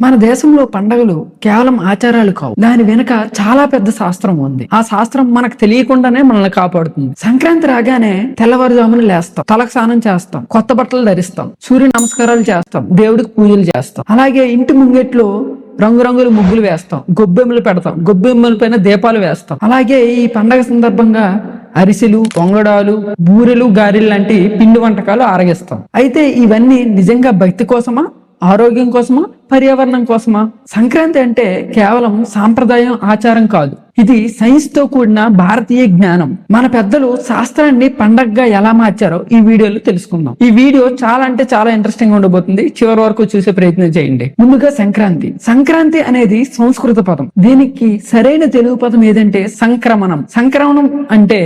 మన దేశంలో పండగలు కేవలం ఆచారాలు కావు. దాని వెనుక చాలా పెద్ద శాస్త్రం ఉంది. ఆ శాస్త్రం మనకు తెలియకుండానే మనల్ని కాపాడుతుంది. సంక్రాంతి రాగానే తెల్లవారుజామున లేస్తాం. తలకు స్నానం చేస్తాం. కొత్త బట్టలు ధరిస్తాం. సూర్య నమస్కారాలు చేస్తాం. దేవుడికి పూజలు చేస్తాం. అలాగే ఇంటి ముంగెట్లో రంగురంగుల ముగ్గులు వేస్తాం. గొబ్బెమ్మలు పెడతాం. గొబ్బెమ్మల పైన దీపాలు వేస్తాం. అలాగే ఈ పండగ సందర్భంగా అరిసెలు పొంగడాలు బూరెలు గారెలు లాంటి పిండి వంటకాలు ఆరగిస్తాం. అయితే ఇవన్నీ నిజంగా భక్తి కోసమా? ఆరోగ్యం కోసమా? పర్యావరణం కోసమా? సంక్రాంతి అంటే కేవలం సాంప్రదాయం ఆచారం కాదు. ఇది సైన్స్తో కూడిన భారతీయ జ్ఞానం. మన పెద్దలు శాస్త్రాన్ని పండగగా ఎలా మార్చారో ఈ వీడియోలో తెలుసుకుందాం. ఈ వీడియో చాలా అంటే చాలా ఇంట్రెస్టింగ్ ఉండబోతుంది. చివరి వరకు చూసే ప్రయత్నం చేయండి. ముందుగా సంక్రాంతి. సంక్రాంతి అనేది సంస్కృత పదం. దీనికి సరైన తెలుగు పదం ఏదంటే సంక్రమణం. సంక్రమణం అంటే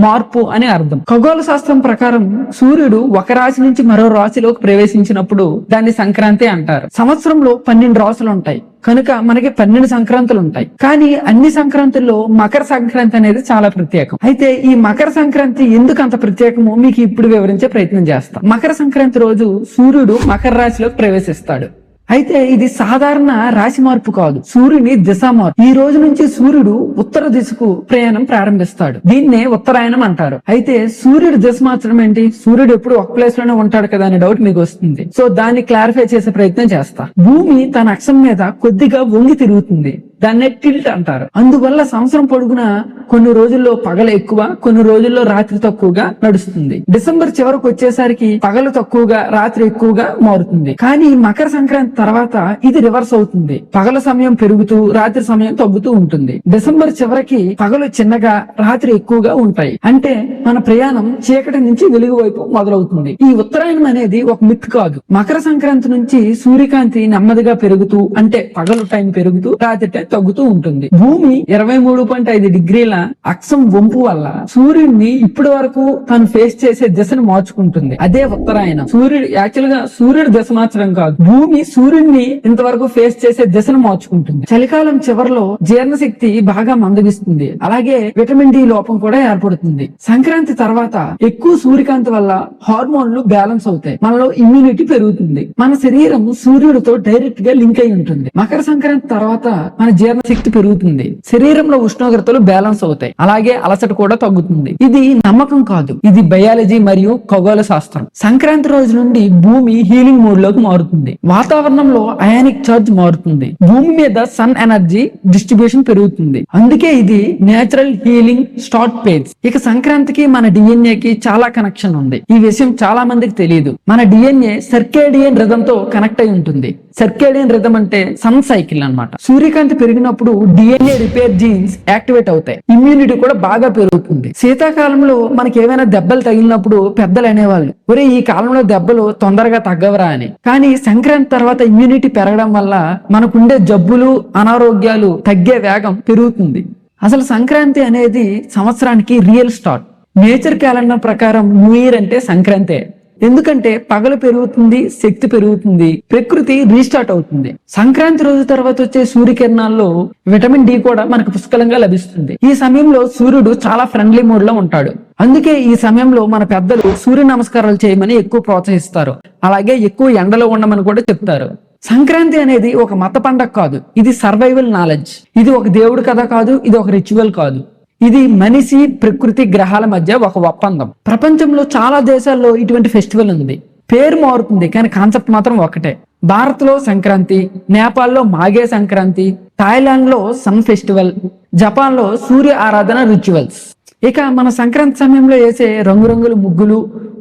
మార్పు అని అర్థం. ఖగోళ శాస్త్రం ప్రకారం సూర్యుడు ఒక రాశి నుంచి మరో రాశిలోకి ప్రవేశించినప్పుడు దాన్ని సంక్రాంతి అంటారు. సంవత్సరంలో పన్నెండు రాసులు ఉంటాయి. కనుక మనకి పన్నెండు సంక్రాంతులు ఉంటాయి. కానీ అన్ని సంక్రాంతుల్లో మకర సంక్రాంతి అనేది చాలా ప్రత్యేకం. అయితే ఈ మకర సంక్రాంతి ఎందుకు అంత ప్రత్యేకమో మీకు ఇప్పుడు వివరించే ప్రయత్నం చేస్తాం. మకర సంక్రాంతి రోజు సూర్యుడు మకర రాశిలోకి ప్రవేశిస్తాడు. అయితే ఇది సాధారణ రాశి మార్పు కాదు. సూర్యుని దిశ మార్పు. ఈ రోజు నుంచి సూర్యుడు ఉత్తర దిశకు ప్రయాణం ప్రారంభిస్తాడు. దీన్నే ఉత్తరాయణం అంటారు. అయితే సూర్యుడు దిశ మార్చడం ఏంటి? సూర్యుడు ఎప్పుడు ఒక ప్లేస్లోనే ఉంటాడు కదా అనే డౌట్ మీకు వస్తుంది. సో దాన్ని క్లారిఫై చేసే ప్రయత్నం చేస్తా. భూమి తన అక్షం మీద కొద్దిగా వంగి తిరుగుతుంది. దాన్నే టిల్ట్ అంటారు. అందువల్ల సంవత్సరం పొడుగునా కొన్ని రోజుల్లో పగలు ఎక్కువ కొన్ని రోజుల్లో రాత్రి తక్కువగా నడుస్తుంది. డిసెంబర్ చివరకు వచ్చేసరికి పగలు తక్కువగా రాత్రి ఎక్కువగా మారుతుంది. కానీ మకర సంక్రాంతి తర్వాత ఇది రివర్స్ అవుతుంది. పగల సమయం పెరుగుతూ రాత్రి సమయం తగ్గుతూ ఉంటుంది. డిసెంబర్ చివరికి పగలు చిన్నగా రాత్రి ఎక్కువగా ఉంటాయి. అంటే మన ప్రయాణం చీకటి నుంచి వెలుగు వైపు మొదలవుతుంది. ఈ ఉత్తరాయణం అనేది ఒక మిత్ కాదు. మకర సంక్రాంతి నుంచి సూర్యకాంతి నెమ్మదిగా పెరుగుతూ అంటే పగలు టైం పెరుగుతూ రాత్రి టైం తగ్గుతూ ఉంటుంది. భూమి ఇరవై మూడు పాయింట్ ఐదు డిగ్రీల అక్షం వంపు వల్ల సూర్యుడిని ఇప్పటి వరకు తను ఫేస్ చేసే దిశను మార్చుకుంటుంది. అదే ఉత్తరాయణం. సూర్యుడు యాక్చువల్గా సూర్యుడు దిశ మార్చడం కాదు. భూమి సూర్యుడిని ఇంతవరకు ఫేస్ చేసే దిశను మార్చుకుంటుంది. చలికాలం చివరిలో జీర్ణశక్తి బాగా మందగిస్తుంది. అలాగే విటమిన్ డి లోపం కూడా ఏర్పడుతుంది. సంక్రాంతి తర్వాత ఎక్కువ సూర్యకాంతి వల్ల హార్మోన్లు బ్యాలెన్స్ అవుతాయి. మనలో ఇమ్యూనిటీ పెరుగుతుంది. మన శరీరం సూర్యుడితో డైరెక్ట్గా లింక్ అయి ఉంటుంది. మకర సంక్రాంతి తర్వాత మన జీర్ణశక్తి పెరుగుతుంది. శరీరంలో ఉష్ణోగ్రతలు బ్యాలెన్స్ అవుతాయి అలాగే అలసట కూడా తగ్గుతుంది. ఇది నమ్మకం కాదు. ఇది బయాలజీ మరియు ఖగోళ శాస్త్రం. సంక్రాంతి రోజు నుండి భూమి హీలింగ్ మోడ్లోకి మారుతుంది. వాతావరణంలో అయానిక్ చార్జ్ మారుతుంది. భూమి మీద సన్ ఎనర్జీ డిస్ట్రిబ్యూషన్ పెరుగుతుంది. అందుకే ఇది నేచురల్ హీలింగ్ స్టార్ట్ పేజ్ ఇక సంక్రాంతికి మన డిఎన్ఏ కి చాలా కనెక్షన్ ఉంది. ఈ విషయం చాలా మందికి తెలియదు మన డిఎన్ఏ సర్కేడియన్ రిథం తో కనెక్ట్ అయి ఉంటుంది. సర్కేడియన్ రిథం అంటే సన్ సైకిల్ అన్నమాట. సూర్యకాంతి పెరిగినప్పుడు డిఎన్ఏ రిపేర్ జీన్స్ యాక్టివేట్ అవుతాయి. ఇమ్యూనిటీ కూడా బాగా పెరుగుతుంది. శీతాకాలంలో మనకి ఏమైనా దెబ్బలు తగిలినప్పుడు పెద్దలు అనేవాళ్ళు ఒరే ఈ కాలంలో దెబ్బలు తొందరగా తగ్గవరా అని. కానీ సంక్రాంతి తర్వాత ఇమ్యూనిటీ పెరగడం వల్ల మనకుండే జబ్బులు అనారోగ్యాలు తగ్గే వేగం పెరుగుతుంది. అసలు సంక్రాంతి అనేది సంవత్సరానికి రియల్ స్టార్ట్. నేచర్ క్యాలెండర్ ప్రకారం న్యూ ఇయర్ అంటే సంక్రాంతే. ఎందుకంటే పగలు పెరుగుతుంది శక్తి పెరుగుతుంది ప్రకృతి రీస్టార్ట్ అవుతుంది. సంక్రాంతి రోజు తర్వాత వచ్చే సూర్యకిరణాల్లో విటమిన్ డి కూడా మనకు పుష్కలంగా లభిస్తుంది. ఈ సమయంలో సూర్యుడు చాలా ఫ్రెండ్లీ మూడ్లో ఉంటాడు. అందుకే ఈ సమయంలో మన పెద్దలు సూర్య నమస్కారాలు చేయమని ఎక్కువ ప్రోత్సహిస్తారు. అలాగే ఎక్కువ ఎండలో ఉండమని కూడా చెప్తారు. సంక్రాంతి అనేది ఒక మత పండగ కాదు. ఇది సర్వైవల్ నాలెడ్జ్ ఇది ఒక దేవుడి కథ కాదు ఇది ఒక రిచువల్ కాదు. ఇది మనిషి ప్రకృతి గ్రహాల మధ్య ఒక ఒప్పందం. ప్రపంచంలో చాలా దేశాల్లో ఇటువంటి ఫెస్టివల్ ఉంది. పేరు మారుతుంది కానీ కాన్సెప్ట్ మాత్రం ఒకటే. భారత్లో సంక్రాంతి నేపాల్లో మాగే సంక్రాంతి థాయిలాండ్లో సన్ ఫెస్టివల్ జపాన్లో సూర్య ఆరాధన రిచువల్స్. ఇక మన సంక్రాంతి సమయంలో వేసే రంగురంగుల ముగ్గులు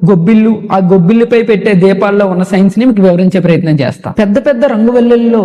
గొబ్బిళ్ళు ఆ గొబ్బిళ్ళపై పెట్టే దీపాల్లో ఉన్న సైన్స్ని మీకు వివరించే ప్రయత్నం చేస్తా. పెద్ద పెద్ద రంగు వెల్లుల్లో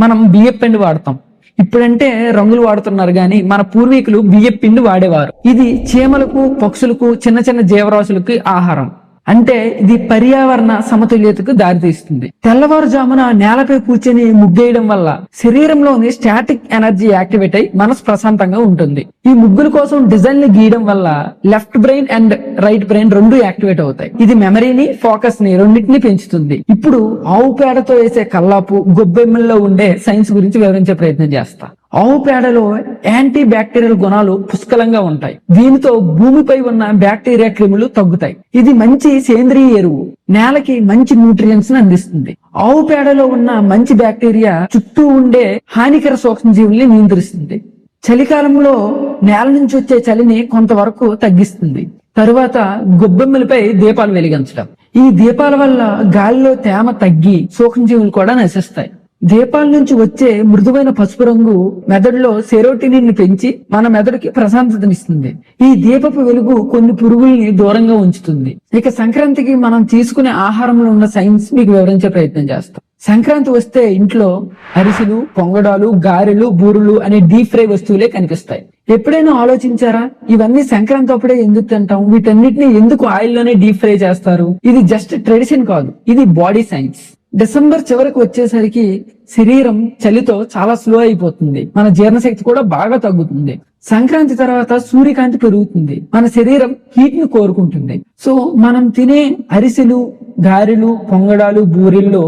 మనం బియ్యపిండి వాడతాం. ఇప్పుడంటే రంగులు వాడుతున్నారు గాని మన పూర్వీకులు బియ్య పిండి వాడేవారు. ఇది చీమలకు పక్షులకు చిన్న చిన్న జీవరాశులకి ఆహారం. అంటే ఇది పర్యావరణ సమతుల్యతకు దారితీస్తుంది. తెల్లవారుజామున నేలపై కూర్చొని ముగ్గేయడం వల్ల శరీరంలోని స్టాటిక్ ఎనర్జీ యాక్టివేట్ అయి మనసు ప్రశాంతంగా ఉంటుంది. ఈ ముగ్గుల కోసం డిజైన్ని గీయడం వల్ల left brain and right brain రెండు యాక్టివేట్ అవుతాయి. ఇది మెమరీని ఫోకస్ని రెండింటిని పెంచుతుంది. ఇప్పుడు ఆవు పేడతో వేసే కల్లాపు గొబ్బెమ్మల్లో ఉండే సైన్స్ గురించి వివరించే ప్రయత్నం చేస్తా. ఆవు పేడలో యాంటీ బ్యాక్టీరియల్ గుణాలు పుష్కలంగా ఉంటాయి. దీనితో భూమిపై ఉన్న బ్యాక్టీరియా క్రిములు తగ్గుతాయి. ఇది మంచి సేంద్రియ ఎరువు. నేలకి మంచి న్యూట్రియన్స్ అందిస్తుంది. ఆవు పేడలో ఉన్న మంచి బ్యాక్టీరియా చుట్టూ ఉండే హానికర సూక్ష్మజీవుల్ని నియంత్రిస్తుంది. చలికాలంలో నేల నుంచి వచ్చే చలిని కొంతవరకు తగ్గిస్తుంది. తరువాత గొబ్బెమ్మలపై దీపాలు వెలిగించడం. ఈ దీపాల వల్ల గాలిలో తేమ తగ్గి సూక్ష్మజీవులు కూడా నశిస్తాయి. దీపాల నుంచి వచ్చే మృదువైన పసుపు రంగు మెదడులో సెరోటినిన్ పెంచి మన మెదడుకి ప్రశాంతతనిస్తుంది. ఈ దీపపు వెలుగు కొన్ని పురుగుల్ని దూరంగా ఉంచుతుంది. ఇక సంక్రాంతికి మనం తీసుకునే ఆహారంలో ఉన్న సైన్స్ మీకు వివరించే ప్రయత్నం చేస్తాం. సంక్రాంతి వస్తే ఇంట్లో అరిసెలు పొంగడాలు గారెలు బూరులు అనే డీప్ ఫ్రై వస్తువులే కనిపిస్తాయి. ఎప్పుడైనా ఆలోచించారా? ఇవన్నీ సంక్రాంతి అప్పుడే ఎందుకు తింటాం? వీటన్నిటిని ఎందుకు ఆయిల్లోనే డీప్ ఫ్రై చేస్తారు? ఇది జస్ట్ ట్రెడిషన్ కాదు. ఇది బాడీ సైన్స్. డిసెంబర్ చివరికి వచ్చేసరికి శరీరం చలితో చాలా స్లో అయిపోతుంది. మన జీర్ణశక్తి కూడా బాగా తగ్గుతుంది. సంక్రాంతి తర్వాత సూర్యకాంతి పెరుగుతుంది. మన శరీరం హీట్ను కోరుకుంటుంది. సో మనం తినే అరిసెలు గారెలు పొంగడాలు బూరెల్లో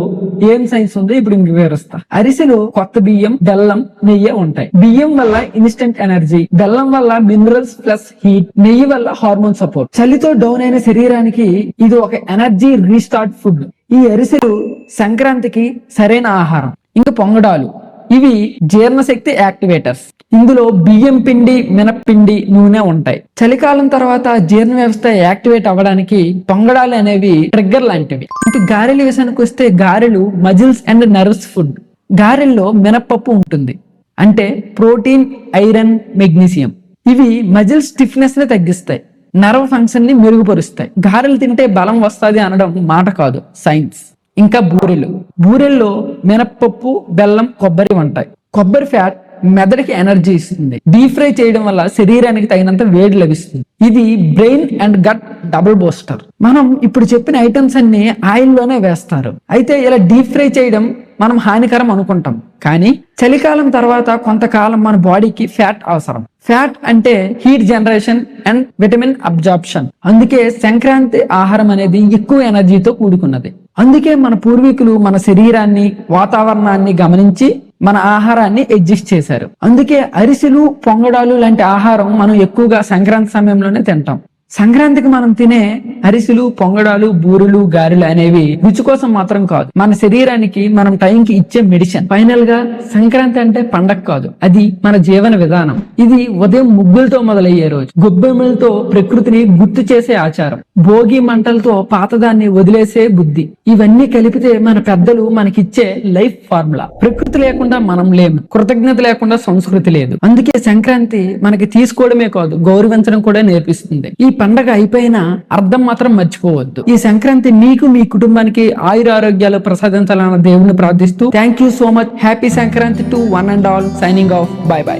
ఏం సైన్స్ ఉందో ఇప్పుడు ఇంక వివరిస్తా. అరిసెలు కొత్త బియ్యం బెల్లం నెయ్యి ఉంటాయి. బియ్యం వల్ల ఇన్స్టెంట్ ఎనర్జీ బెల్లం వల్ల మినరల్స్ ప్లస్ హీట్ నెయ్యి వల్ల హార్మోన్ సపోర్ట్ చలితో డౌన్ అయిన శరీరానికి ఇది ఒక ఎనర్జీ రీస్టార్ట్ ఫుడ్ ఈ అరిసెలు సంక్రాంతికి సరైన ఆహారం. ఇంకా పొంగడాలు. ఇవి జీర్ణశక్తి యాక్టివేటర్స్. ఇందులో బియ్యం పిండి మినప్పిండి నూనె ఉంటాయి. చలికాలం తర్వాత జీర్ణ వ్యవస్థ యాక్టివేట్ అవ్వడానికి పొంగడాలు అనేవి ట్రిగ్గర్ లాంటివి. ఇంకా గారెల విషయానికి వస్తే గారెలు మజిల్స్ అండ్ నర్వ్స్ ఫుడ్. గారెల్లో మినప్పప్పు ఉంటుంది. అంటే ప్రోటీన్ ఐరన్ మెగ్నీషియం. ఇవి మజిల్ స్టిఫ్నెస్ని తగ్గిస్తాయి. నర్వ్ ఫంక్షన్ని మెరుగుపరుస్తాయి. గారెలు తింటే బలం వస్తుంది అనడం మాట కాదు సైన్స్. ఇంకా బూరెలు. బూరెల్లో మినప్పప్పు బెల్లం కొబ్బరి ఉంటాయి. కొబ్బరి ఫ్యాట్ మెదడుకి ఎనర్జీ ఇస్తుంది. డీప్ ఫ్రై చేయడం వల్ల శరీరానికి తగినంత వేడి లభిస్తుంది. ఇది brain and gut double booster. మనం ఇప్పుడు చెప్పిన ఐటమ్స్ అన్ని ఆయిల్లోనే వేస్తారు. అయితే ఇలా డీప్ ఫ్రై చేయడం మనం హానికరం అనుకుంటాం. కానీ చలికాలం తర్వాత కొంతకాలం మన బాడీకి ఫ్యాట్ అవసరం. ఫ్యాట్ అంటే heat generation and vitamin absorption. అందుకే సంక్రాంతి ఆహారం అనేది ఎక్కువ ఎనర్జీతో కూడుకున్నది. అందుకే మన పూర్వీకులు మన శరీరాన్ని వాతావరణాన్ని గమనించి మన ఆహారాన్ని అడ్జస్ట్ చేశారు. అందుకే అరిసెలు పొంగడాలు లాంటి ఆహారం మనం ఎక్కువగా సంక్రాంతి సమయంలోనే తింటాం. సంక్రాంతికి మనం తినే అరిసెలు పొంగడాలు బూరెలు గారెలు అనేవి రుచి కోసం మాత్రం కాదు. మన శరీరానికి మనం టైంకి ఇచ్చే మెడిసిన్ ఫైనల్గా సంక్రాంతి అంటే పండగ కాదు. అది మన జీవన విధానం. ఇది ఉదయం ముగ్గులతో మొదలయ్యే రోజు. గొబ్బెమ్మలతో ప్రకృతిని గుర్తు చేసే ఆచారం. భోగి మంటలతో పాతదాన్ని వదిలేసే బుద్ధి. ఇవన్నీ కలిపితే మన పెద్దలు మనకిచ్చే లైఫ్ ఫార్ములా. ప్రకృతి లేకుండా మనం లేము. కృతజ్ఞత లేకుండా సంస్కృతి లేదు. అందుకే సంక్రాంతి మనకి తీసుకోవడమే కాదు గౌరవించడం కూడా నేర్పిస్తుంది. ఈ పండగ అయిపోయినా అర్థం మాత్రం మర్చిపోవద్దు. ఈ సంక్రాంతి మీకు మీ కుటుంబానికి ఆయుర ఆరోగ్యాలు ప్రసాదించాలన్న దేవుని ప్రార్థిస్తూ thank you so much happy Sankranti to one and all signing off bye bye